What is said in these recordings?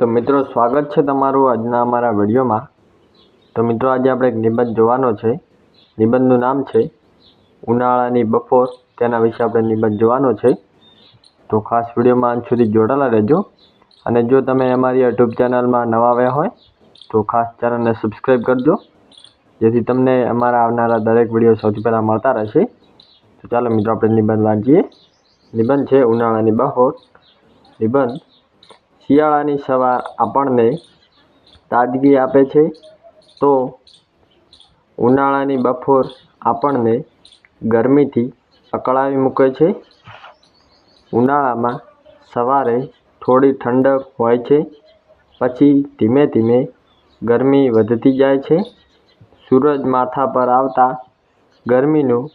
તો મિત્રો, સ્વાગત છે તમારું આજના અમારા વિડીયોમાં. તો મિત્રો, આજે આપણે એક નિબંધ જોવાનો છે. નિબંધનું નામ છે, ઉનાળાની બપોર. તેના વિશે આપણે નિબંધ જોવાનો છે. તો ખાસ વિડીયોમાં અંત સુધી જોડાયેલા રહેજો. અને જો તમે અમારી યુટ્યુબ ચેનલમાં નવા આવ્યા હોય, તો ખાસ ચેનલને સબસ્ક્રાઈબ કરજો. જેથી તમને અમારા આવનારા દરેક વીડિયો સૌથી પહેલાં મળતા રહેશે. તો ચાલો મિત્રો, આપણે નિબંધ વાંચીએ. નિબંધ છે, ઉનાળાની બપોર. નિબંધ શિયાળાની સવાર આપણને તાજગી આપે છે, તો ઉનાળાની બપોર આપણને ગરમીથી અકળાવી મૂકે છે. ઉનાળામાં સવારે થોડી ઠંડક હોય છે, પછી ધીમે ધીમે ગરમી વધતી જાય છે. સૂરજ માથા પર આવતા ગરમીનું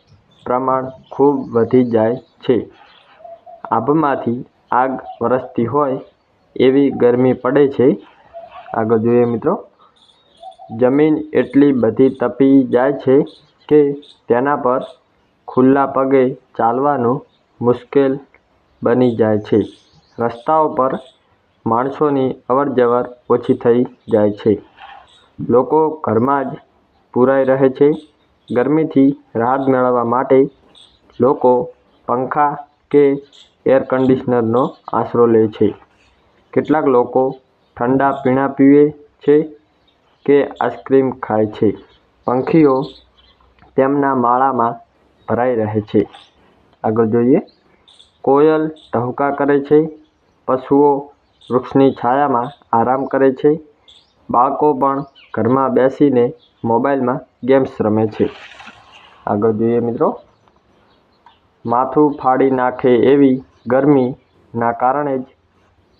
પ્રમાણ ખૂબ વધી જાય છે. આભમાંથી આગ વરસતી હોય એવી ગરમી પડે છે. આગળ જોઈએ મિત્રો. જમીન એટલી બધી તપી જાય છે કે તેના પર ખુલ્લા પગે ચાલવાનું મુશ્કેલ બની જાય છે. રસ્તાઓ પર માણસોની અવરજવર ઓછી થઈ જાય છે. લોકો ઘરમાં જ પૂરાઈ રહે છે. ગરમીથી રાહત મેળવવા માટે લોકો પંખા કે એર કન્ડિશનરનો આશરો લે છે. કેટલાક લોકો ઠંડા પીણાં પીવે છે કે આઈસ્ક્રીમ ખાય છે. પંખીઓ તેમના માળામાં ભરાઈ રહે છે. આગળ જોઈએ. કોયલ ટહુકા કરે છે. પશુઓ વૃક્ષની છાયામાં આરામ કરે છે. બાળકો પણ ઘરમાં બેસીને મોબાઈલમાં ગેમ્સ રમે છે. આગળ જોઈએ મિત્રો. માથું ફાડી નાખે એવી ગરમીના કારણે જ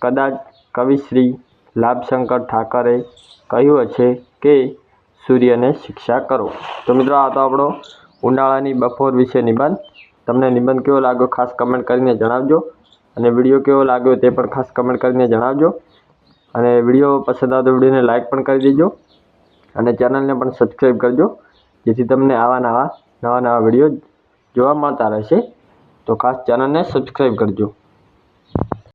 કદાચ કવિશ્રી લાભશંકર ઠાકરે કહ્યું છે કે સૂર્યને શિક્ષા કરો. તો મિત્રો, આ તો આપણો ઉનાળાની બપોર વિશે નિબંધ. તમને નિબંધ કેવો લાગ્યો ખાસ કમેન્ટ કરીને જણાવજો. અને વીડિયો કેવો લાગ્યો તે પણ ખાસ કમેન્ટ કરીને જણાવજો. અને વીડિયો પસંદ આવે તો વિડીયોને લાઇક પણ કરી દેજો. અને ચેનલને પણ સબસ્ક્રાઈબ કરજો, જેથી તમને આવા નવા નવા નવા વીડિયો જોવા મળતા રહેશે. તો ખાસ ચેનલને સબસ્ક્રાઈબ કરજો.